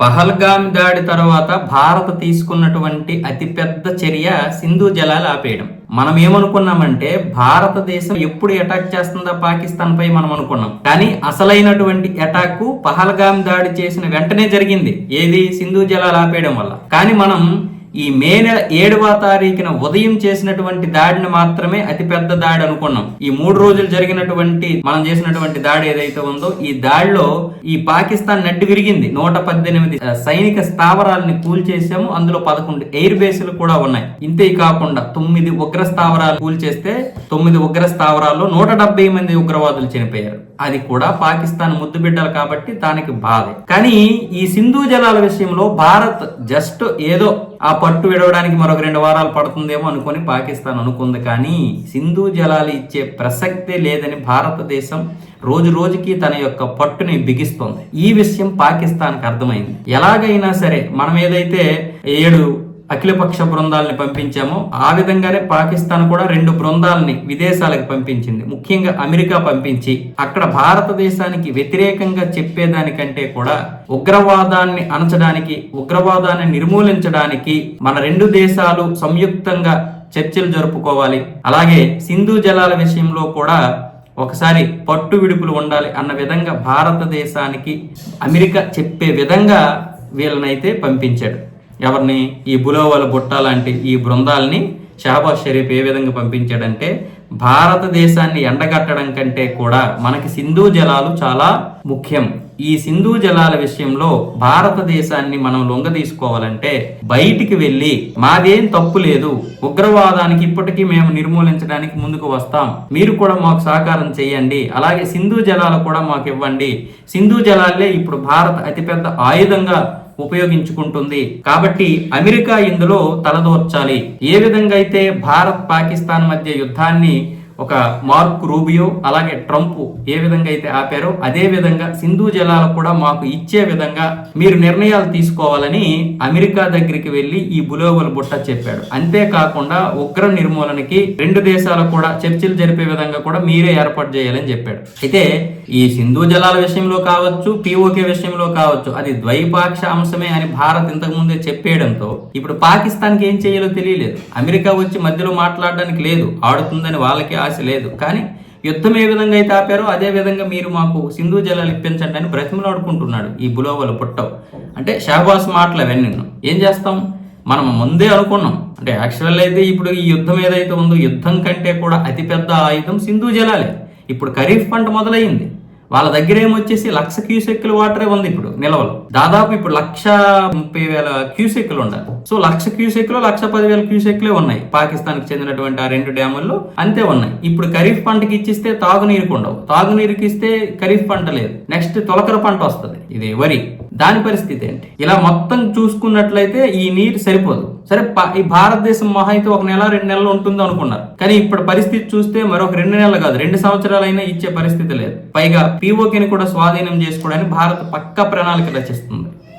పహల్గామ్ దాడి తర్వాత భారత్ తీసుకున్నటువంటి అతిపెద్ద చర్య సింధు జలాలు ఆపేయడం. మనం ఏమనుకున్నామంటే భారతదేశం ఎప్పుడు అటాక్ చేస్తుందా పాకిస్తాన్ పై మనం అనుకున్నాం కానీ అసలైనటువంటి అటాక్ పహల్గామ్ దాడి చేసిన వెంటనే జరిగింది. ఏది? సింధు జలాలు ఆపేయడం వల్ల. కానీ మనం ఈ మే నెల ఏడవ తారీఖున ఉదయం చేసినటువంటి దాడిని మాత్రమే అతిపెద్ద దాడి అనుకున్నాం. ఈ మూడు రోజులు జరిగినటువంటి మనం చేసినటువంటి దాడి ఏదైతే ఉందో ఈ దాడిలో ఈ పాకిస్తాన్ నడ్డు విరిగింది. నూట పద్దెనిమిది సైనిక స్థావరాలని కూల్చేసాము అందులో పదకొండు ఎయిర్ బేస్లు కూడా ఉన్నాయి. ఇంతే కాకుండా తొమ్మిది ఉగ్ర స్థావరాలు కూల్చేస్తే తొమ్మిది ఉగ్ర స్థావరాల్లో నూట డెబ్బై మంది ఉగ్రవాదులు చనిపోయారు. అది కూడా పాకిస్తాన్ ముద్దు బిడ్డలు కాబట్టి దానికి బాధే. కానీ ఈ సింధు జలాల విషయంలో భారత్ జస్ట్ ఏదో ఆ పట్టు విడవడానికి మరొక రెండు వారాలు పడుతుందేమో అనుకొని పాకిస్తాన్ అనుకుంది కానీ సింధు జలాలు ఇచ్చే ప్రసక్తే లేదని భారతదేశం రోజు రోజుకి తన యొక్క పట్టుని బిగిస్తోంది. ఈ విషయం పాకిస్తాన్కి అర్థమైంది. ఎలాగైనా సరే మనం ఏదైతే ఏడు అఖిలపక్ష బృందాలని పంపించామో. ఆ విధంగానే పాకిస్తాన్ కూడా రెండు బృందాలని విదేశాలకు పంపించింది. ముఖ్యంగా అమెరికా పంపించి అక్కడ భారతదేశానికి వ్యతిరేకంగా చెప్పేదానికంటే కూడా ఉగ్రవాదాన్ని అణచడానికి ఉగ్రవాదాన్ని నిర్మూలించడానికి మన రెండు దేశాలు సంయుక్తంగా చర్చలు జరుపుకోవాలి. అలాగే సింధు జలాల విషయంలో కూడా ఒకసారి పట్టు విడుపులు ఉండాలి అన్న విధంగా భారతదేశానికి అమెరికా చెప్పే విధంగా వీళ్ళనైతే పంపించాడు. ఎవరిని ఈ బులోవల బుట్ట లాంటి ఈ బృందాలని షహబాజ్ షరీఫ్ ఏ విధంగా పంపించాడంటే భారతదేశాన్ని ఎండగట్టడం కంటే కూడా మనకి సింధు జలాలు చాలా ముఖ్యం. ఈ సింధు జలాల విషయంలో భారతదేశాన్ని మనం లొంగ తీసుకోవాలంటే బయటికి వెళ్ళి మాదేం తప్పు లేదు ఉగ్రవాదానికి ఇప్పటికీ మేము నిర్మూలించడానికి ముందుకు వస్తాం మీరు కూడా మాకు సహకారం చేయండి అలాగే సింధు జలాలు కూడా మాకు ఇవ్వండి. సింధు జలాలే ఇప్పుడు భారత్ అతిపెద్ద ఆయుధంగా ఉపయోగించుకుంటుంది. కాబట్టి అమెరికా ఇందులో తలదోర్చాలి. ఏ విధంగా అయితే భారత్ పాకిస్తాన్ మధ్య యుద్ధాన్ని ఒక మార్క్ రూబియో అలాగే ట్రంప్ ఏ విధంగా అయితే ఆపారో అదే విధంగా సింధు జలాలు కూడా మాకు ఇచ్చే విధంగా మీరు నిర్ణయాలు తీసుకోవాలని అమెరికా దగ్గరికి వెళ్ళి ఈ బులోవల్ బుట్ట చెప్పాడు. అంతేకాకుండా ఉగ్ర నిర్మూలనకి రెండు దేశాలు కూడా చర్చలు జరిపే విధంగా కూడా మీరే ఏర్పాటు చేయాలని చెప్పాడు. అయితే ఈ సింధు జలాల విషయంలో కావచ్చు పిఓకే విషయంలో కావచ్చు అది ద్వైపాక్ష అంశమే అని భారత్ ఇంతకు ముందే చెప్పేయడంతో ఇప్పుడు పాకిస్తాన్కి ఏం చేయాలో తెలియలేదు. అమెరికా వచ్చి మధ్యలో మాట్లాడడానికి లేదు ఆడుతుందని వాళ్ళకి ఆశ లేదు. కానీ యుద్ధం ఏ విధంగా అయితే ఆపారో అదే విధంగా మీరు మాకు సింధు జలాలు ఇప్పించండి అని బ్రతిమలాడుకుంటున్నాడు ఈ బులోవలు పుట్టవు. అంటే షహబాస్ మాటలు అవన్నీ ఏం చేస్తాం? మనం ముందే అనుకున్నాం. అంటే యాక్చువల్ అయితే ఇప్పుడు ఈ యుద్ధం ఏదైతే ఉందో యుద్ధం కంటే కూడా అతిపెద్ద ఆయుధం సింధు జలాలే. ఇప్పుడు ఖరీఫ్ పంట మొదలైంది వాళ్ళ దగ్గర ఏమొచ్చేసి లక్ష క్యూసెక్కుల వాటరే ఉంది ఇప్పుడు నిల్వలు. దాదాపు ఇప్పుడు లక్ష ముప్పై వేల క్యూసెక్కులు ఉండాలి. సో లక్ష క్యూసెక్లు లక్ష పదివేల క్యూసెక్లే ఉన్నాయి. పాకిస్తాన్కి చెందినటువంటి ఆ రెండు డ్యాముల్లో అంతే ఉన్నాయి. ఇప్పుడు ఖరీఫ్ పంటకి ఇచ్చిస్తే తాగునీరుకు ఉండవు. తాగునీరుకి ఇస్తే ఖరీఫ్ పంట లేదు. నెక్స్ట్ తొలకర పంట వస్తుంది. ఇది వరి. దాని పరిస్థితి ఏంటి? ఇలా మొత్తం చూసుకున్నట్లయితే ఈ నీరు సరిపోదు. సరే ప- ఈ భారతదేశం మహా అయితే ఒక నెల రెండు నెలలు ఉంటుంది అనుకున్నారు. కానీ ఇప్పుడు పరిస్థితి చూస్తే మరొక రెండు నెలలు కాదు రెండు సంవత్సరాలైనా ఇచ్చే పరిస్థితి లేదు. పైగా పీఓకేని కూడా స్వాధీనం చేసుకోవడానికి భారత్ పక్క ప్రణాళిక రచిస్తుంది.